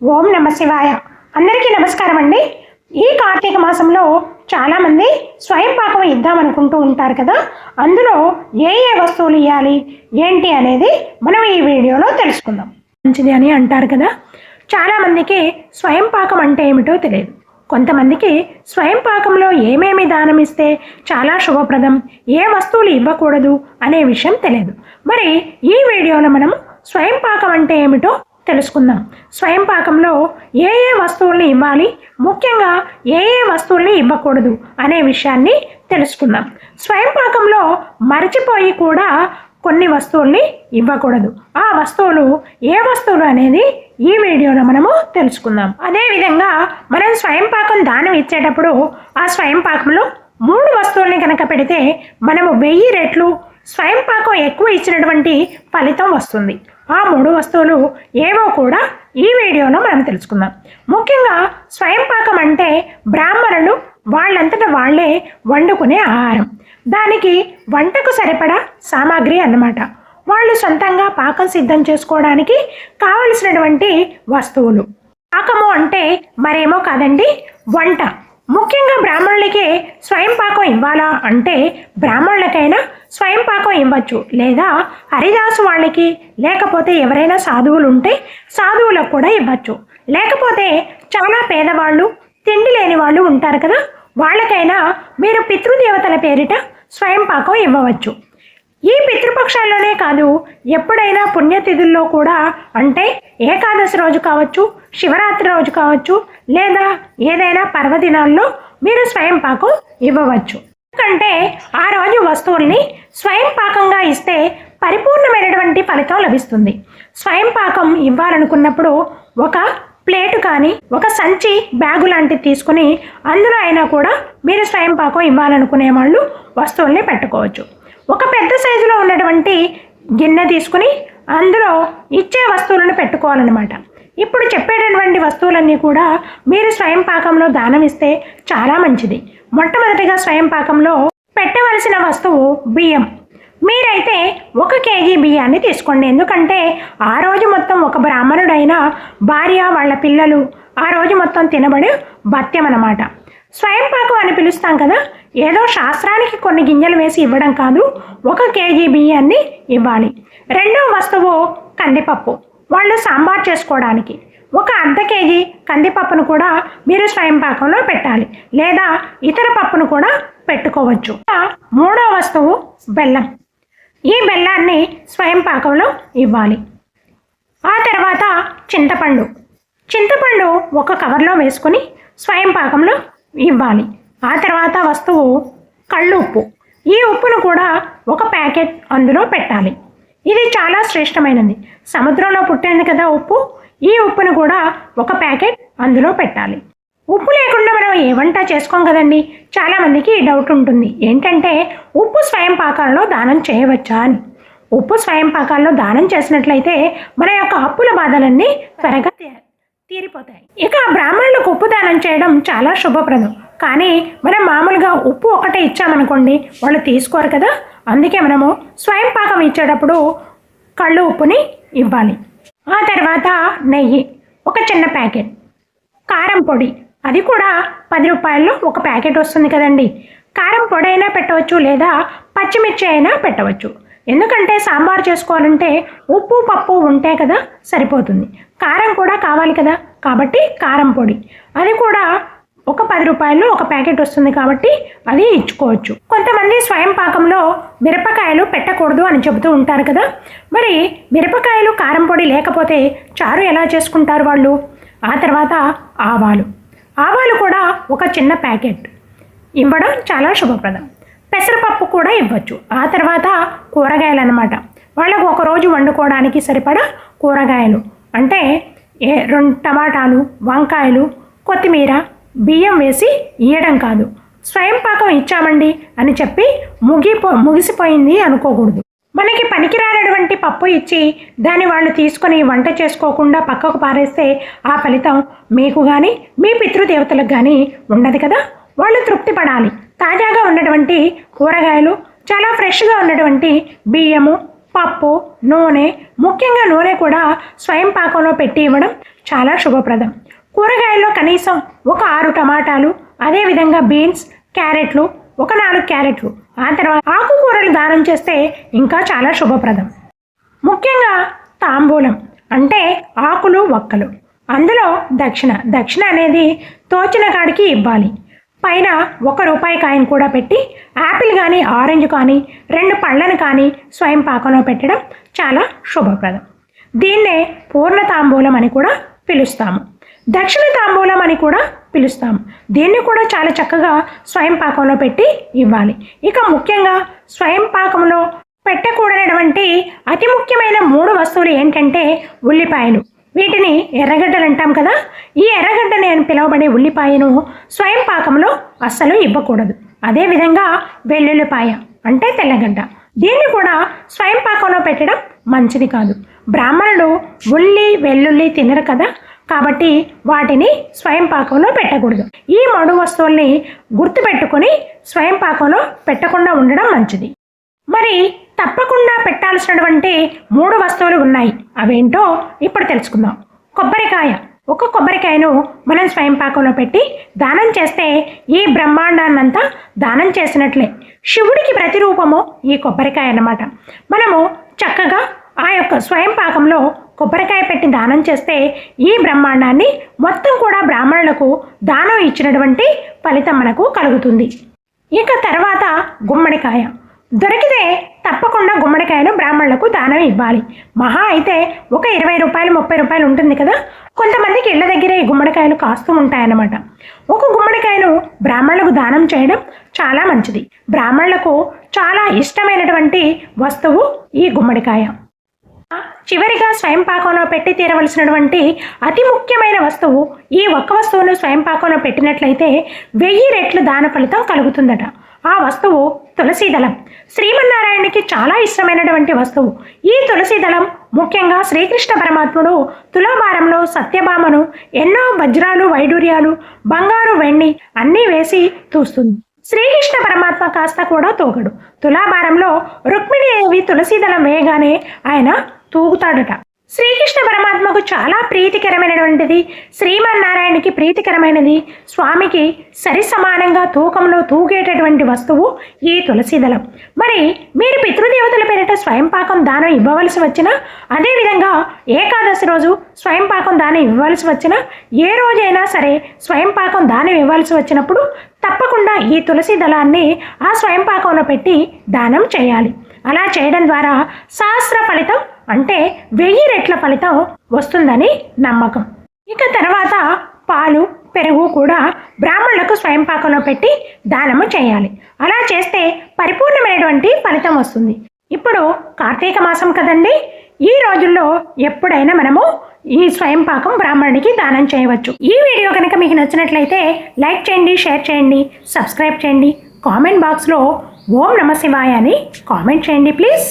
ఓం నమ శివాయ. అందరికీ నమస్కారం అండి. ఈ కార్తీక మాసంలో చాలామంది స్వయం పాకం ఇద్దాం అనుకుంటూ ఉంటారు కదా. అందులో ఏ ఏ వస్తువులు ఇవ్వాలి ఏంటి అనేది మనం ఈ వీడియోలో తెలుసుకుందాం. మంచిది అని అంటారు కదా. చాలామందికి స్వయం పాకం అంటే ఏమిటో తెలియదు. కొంతమందికి స్వయం పాకంలో ఏమేమి దానం ఇస్తే చాలా శుభప్రదం ఏ వస్తువులు ఇవ్వకూడదు అనే విషయం తెలియదు. మరి ఈ వీడియోలో మనం స్వయం పాకం అంటే ఏమిటో తెలుసుకుందాం. స్వయం పాకంలో ఏ ఏ వస్తువుల్ని ఇవ్వాలి? ముఖ్యంగా ఏ ఏ వస్తువుల్ని ఇవ్వకూడదు అనే విషయాన్ని తెలుసుకుందాం. స్వయం పాకంలో మరచిపోయి కూడా కొన్ని వస్తువుల్ని ఇవ్వకూడదు. ఆ వస్తువులు ఏ వస్తువులు అనేది ఈ వీడియోలో మనము తెలుసుకుందాం. అదేవిధంగా మనం స్వయం పాకం దానం ఇచ్చేటప్పుడు ఆ స్వయం పాకంలో మూడు వస్తువుల్ని కనుక పెడితే మనము వెయ్యి రెట్లు స్వయం పాకం ఎక్కువ ఇచ్చినటువంటి ఫలితం వస్తుంది. ఆ మూడు వస్తువులు ఏవో కూడా ఈ వీడియోలో మనం తెలుసుకుందాం. ముఖ్యంగా స్వయం పాకం అంటే బ్రాహ్మణులు వాళ్ళంతట వాళ్ళే వండుకునే ఆహారం. దానికి వంటకు సరిపడా సామాగ్రి అన్నమాట. వాళ్ళు సొంతంగా పాకం సిద్ధం చేసుకోవడానికి కావలసినటువంటి వస్తువులు. పాకము అంటే మరేమో కాదండి వంట. ముఖ్యంగా బ్రాహ్మణులకే స్వయం పాకం ఇవ్వాలా అంటే బ్రాహ్మణులకైనా స్వయం పాకం ఇవ్వచ్చు. లేదా హరిదాసు వాళ్ళకి లేకపోతే ఎవరైనా సాధువులు ఉంటే సాధువులకు కూడా ఇవ్వచ్చు. లేకపోతే చాలా పేదవాళ్ళు తిండి లేని వాళ్ళు ఉంటారు కదా వాళ్ళకైనా మీరు పితృదేవతల పేరిట స్వయం పాకం ఇవ్వవచ్చు. ఈ పితృపక్షాల్లోనే కాదు ఎప్పుడైనా పుణ్యతిథుల్లో కూడా అంటే ఏకాదశి రోజు కావచ్చు శివరాత్రి రోజు కావచ్చు లేదా ఏదైనా పర్వదినాల్లో మీరు స్వయం పాకం ఇవ్వవచ్చు. ఎందుకంటే ఆ రోజు వస్తువుల్ని స్వయం పాకంగా ఇస్తే పరిపూర్ణమైనటువంటి ఫలితం లభిస్తుంది. స్వయం పాకం ఇవ్వాలనుకున్నప్పుడు ఒక ప్లేటు కానీ ఒక సంచి బ్యాగు లాంటిది తీసుకుని అందులో అయినా కూడా మీరు స్వయం పాకం ఇవ్వాలనుకునే వాళ్ళు వస్తువుల్ని పెట్టుకోవచ్చు. ఒక పెద్ద సైజులో ఉన్నటువంటి గిన్నె తీసుకుని అందులో ఇచ్చే వస్తువులను పెట్టుకోవాలన్నమాట. ఇప్పుడు చెప్పేటటువంటి వస్తువులన్నీ కూడా మీరు స్వయం పాకంలో దానం ఇస్తే చాలా మంచిది. మొట్టమొదటిగా స్వయం పాకంలో పెట్టవలసిన వస్తువు బియ్యం. మీరైతే ఒక కేజీ బియ్యాన్ని తీసుకోండి. ఎందుకంటే ఆ రోజు మొత్తం ఒక బ్రాహ్మణుడైన భార్య వాళ్ళ పిల్లలు ఆ రోజు మొత్తం తినబడి భత్యం అన్నమాట స్వయం పాకం అని పిలుస్తాం కదా. ఏదో శాస్త్రానికి కొన్ని గింజలు వేసి ఇవ్వడం కాదు. ఒక కేజీ బియ్యాన్ని ఇవ్వాలి. రెండో వస్తువు కందిపప్పు. వాళ్ళు సాంబార్ చేసుకోవడానికి. ఒక అర్ధ కేజీ కందిపప్పును కూడా మీరు స్వయం పాకంలో పెట్టాలి. లేదా ఇతర పప్పును కూడా పెట్టుకోవచ్చు. మూడో వస్తువు బెల్లం. ఈ బెల్లాన్ని స్వయం పాకంలో ఇవ్వాలి. ఆ తర్వాత చింతపండు. చింతపండు ఒక కవర్లో వేసుకొని స్వయం పాకంలో ఇవ్వాలి. ఆ తర్వాత వస్తువు కళ్ళు ఉప్పు. ఈ ఉప్పును కూడా ఒక ప్యాకెట్ అందులో పెట్టాలి. ఇది చాలా శ్రేష్టమైనది. సముద్రంలో పుట్టింది కదా ఉప్పు. ఈ ఉప్పును కూడా ఒక ప్యాకెట్ అందులో పెట్టాలి. ఉప్పు లేకుండా మనం ఏ వంట చేసుకోం కదండి? చాలామందికి ఈ డౌట్ ఉంటుంది. ఏంటంటే ఉప్పు స్వయం పాకాలలో దానం చేయవచ్చా అని. ఉప్పు స్వయం పాకాల్లో దానం చేసినట్లయితే మన యొక్క అప్పుల బాధలన్నీ త్వరగా తీరిపోతాయి. ఇక బ్రాహ్మణులకు ఉప్పు దానం చేయడం చాలా శుభప్రదం. కానీ మనం మామూలుగా ఉప్పు ఒకటే ఇచ్చామనుకోండి వాళ్ళు తీసుకోరు కదా. అందుకే మనము స్వయం పాకం ఇచ్చేటప్పుడు కళ్ళు ఉప్పుని ఇవ్వాలి. ఆ తర్వాత నెయ్యి ఒక చిన్న ప్యాకెట్. కారం పొడి అది కూడా పది రూపాయల్లో ఒక ప్యాకెట్ వస్తుంది కదండి. కారం పొడి అయినా పెట్టవచ్చు లేదా పచ్చిమిర్చి అయినా పెట్టవచ్చు. ఎందుకంటే సాంబార్ చేసుకోవాలంటే ఉప్పు పప్పు ఉంటే కదా సరిపోతుంది. కారం కూడా కావాలి కదా కాబట్టి కారం పొడి. అది కూడా ఒక పది రూపాయలు ఒక ప్యాకెట్ వస్తుంది కాబట్టి అది ఇచ్చుకోవచ్చు. కొంతమంది స్వయం పాకంలో మిరపకాయలు పెట్టకూడదు అని చెబుతూ ఉంటారు కదా. మరి మిరపకాయలు కారం పొడి లేకపోతే చారు ఎలా చేసుకుంటారు వాళ్ళు? ఆ తర్వాత ఆవాలు. ఆవాలు కూడా ఒక చిన్న ప్యాకెట్. ఇవ్వడం చాలా శుభప్రదం. పెసరపప్పు కూడా ఇవ్వచ్చు. ఆ తర్వాత కూరగాయలు అనమాట వాళ్ళకు ఒకరోజు వండుకోవడానికి సరిపడా కూరగాయలు. అంటే ఏ రెండు టమాటాలు వంకాయలు కొత్తిమీర బియ్యం వేసి ఇయ్యడం కాదు. స్వయం పాకం ఇచ్చామండి అని చెప్పి ముగిపో ముగిసిపోయింది అనుకోకూడదు. మనకి పనికిరానటువంటి పప్పు ఇచ్చి దాన్ని వాళ్ళు తీసుకొని వంట చేసుకోకుండా పక్కకు పారేస్తే ఆ ఫలితం మీకు కానీ మీ పితృదేవతలకు కానీ ఉండదు కదా? వాళ్ళు తృప్తి పడాలి. తాజాగా ఉన్నటువంటి కూరగాయలు చాలా ఫ్రెష్గా ఉన్నటువంటి బియ్యము పప్పు నూనె ముఖ్యంగా నూనె కూడా స్వయం పాకంలో పెట్టి ఇవ్వడం చాలా శుభప్రదం. కూరగాయల్లో కనీసం ఒక ఆరు టమాటాలు అదేవిధంగా బీన్స్ క్యారెట్లు ఒక నాలుగు క్యారెట్లు ఆ తర్వాత ఆకుకూరలు దానం చేస్తే ఇంకా చాలా శుభప్రదం. ముఖ్యంగా తాంబూలం అంటే ఆకులు వక్కలు. అందులో దక్షిణ దక్షిణ అనేది తోచిన కాడికి ఇవ్వాలి. పైన ఒక రూపాయి కాయను కూడా పెట్టి యాపిల్ కానీ ఆరెంజ్ కానీ రెండు పళ్ళను కానీ స్వయం పాకంలో పెట్టడం చాలా శుభప్రదం. దీన్నే పూర్ణ తాంబూలం అని కూడా పిలుస్తాము. దక్షిణ తాంబూలం అని కూడా పిలుస్తాము. దీన్ని కూడా చాలా చక్కగా స్వయం పాకంలో పెట్టి ఇవ్వాలి. ఇక ముఖ్యంగా స్వయం పాకంలో పెట్టకూడనటువంటి అతి ముఖ్యమైన మూడు వస్తువులు ఏంటంటే ఉల్లిపాయలు. వీటిని ఎర్రగడ్డలు అంటాం కదా. ఈ ఎర్రగడ్డ నేను పిలువబడే ఉల్లిపాయను స్వయం పాకంలో అస్సలు ఇవ్వకూడదు. అదేవిధంగా వెల్లుల్లిపాయ అంటే తెల్లగడ్డ. దీన్ని కూడా స్వయం పాకంలో పెట్టడం మంచిది కాదు. బ్రాహ్మణులు ఉల్లి వెల్లుల్లి తినరు కదా కాబట్టి వాటిని స్వయం పాకంలో పెట్టకూడదు. ఈ మడు వస్తువుల్ని గుర్తుపెట్టుకొని స్వయం పాకంలో పెట్టకుండా ఉండడం మంచిది. మరి తప్పకుండా పెట్టాల్సినటువంటి మూడు వస్తువులు ఉన్నాయి. అవేంటో ఇప్పుడు తెలుసుకుందాం. కొబ్బరికాయ. ఒక కొబ్బరికాయను మనం స్వయం పాకంలో పెట్టి దానం చేస్తే ఈ బ్రహ్మాండాన్నంతా దానం చేసినట్లే. శివుడికి ప్రతిరూపము ఈ కొబ్బరికాయ అన్నమాట. మనము చక్కగా ఆ యొక్క స్వయం పాకంలో కొబ్బరికాయ పెట్టి దానం చేస్తే ఈ బ్రహ్మాండాన్ని మొత్తం కూడా బ్రాహ్మణులకు దానం ఇచ్చినటువంటి ఫలితం మనకు కలుగుతుంది. ఇక తర్వాత గుమ్మడికాయ. దొరికితే తప్పకుండా గుమ్మడికాయను బ్రాహ్మణులకు దానం ఇవ్వాలి. మహా అయితే ఒక ఇరవై రూపాయలు ముప్పై రూపాయలు ఉంటుంది కదా? కొంతమందికి ఇళ్ళ దగ్గర ఈ గుమ్మడికాయలు కాస్తూ ఉంటాయన్నమాట. ఒక గుమ్మడికాయను బ్రాహ్మణులకు దానం చేయడం చాలా మంచిది. బ్రాహ్మణులకు చాలా ఇష్టమైనటువంటి వస్తువు ఈ గుమ్మడికాయ. చివరిగా స్వయం పాకంలో పెట్టి తీరవలసినటువంటి అతి ముఖ్యమైన వస్తువు ఈ ఒక్క వస్తువును స్వయం పాకంలో పెట్టినట్లయితే వెయ్యి రెట్లు దాన ఫలితం కలుగుతుందట. ఆ వస్తువు తులసీదళం శ్రీమన్నారాయణునికి చాలా ఇష్టమైనటువంటి వస్తువు. ఈ తులసీదళం ముఖ్యంగా శ్రీకృష్ణ పరమాత్ముడు తులాభారంలో సత్యభామను ఎన్నో వజ్రాలు వైడూర్యాలు బంగారు వెండి అన్నీ వేసి తూస్తుంది. శ్రీకృష్ణ పరమాత్మ కాస్త కూడా తూగడు. తులాభారంలో రుక్మిణీదేవి తులసీదళం వేయగానే ఆయన తూగుతాడట. శ్రీకృష్ణ పరమాత్మకు చాలా ప్రీతికరమైనటువంటిది. శ్రీమన్నారాయణకి ప్రీతికరమైనది. స్వామికి సరి సమానంగా తూకంలో తూగేటటువంటి వస్తువు ఈ తులసీదళం మరి మీరు పితృదేవతల పేరిట స్వయంపాకం దానం ఇవ్వవలసి వచ్చినా అదేవిధంగా ఏకాదశి రోజు స్వయంపాకం దానం ఇవ్వవలసి వచ్చినా ఏ రోజైనా సరే స్వయంపాకం దానం ఇవ్వాల్సి వచ్చినప్పుడు తప్పకుండా ఈ తులసి దళాన్ని ఆ స్వయంపాకంలో పెట్టి దానం చేయాలి. అలా చేయడం ద్వారా సహస్ర ఫలితం అంటే వెయ్యి రెట్ల ఫలితం వస్తుందని నమ్మకం. ఇక తర్వాత పాలు పెరుగు కూడా బ్రాహ్మణులకు స్వయం పాకంలో పెట్టి దానము చేయాలి. అలా చేస్తే పరిపూర్ణమైనటువంటి ఫలితం వస్తుంది. ఇప్పుడు కార్తీక మాసం కదండి. ఈ రోజుల్లో ఎప్పుడైనా మనము ఈ స్వయం పాకం బ్రాహ్మణుడికి దానం చేయవచ్చు. ఈ వీడియో కనుక మీకు నచ్చినట్లయితే లైక్ చేయండి షేర్ చేయండి సబ్స్క్రైబ్ చేయండి. కామెంట్ బాక్స్లో ఓం నమ శివాయ అని కామెంట్ చేయండి ప్లీజ్.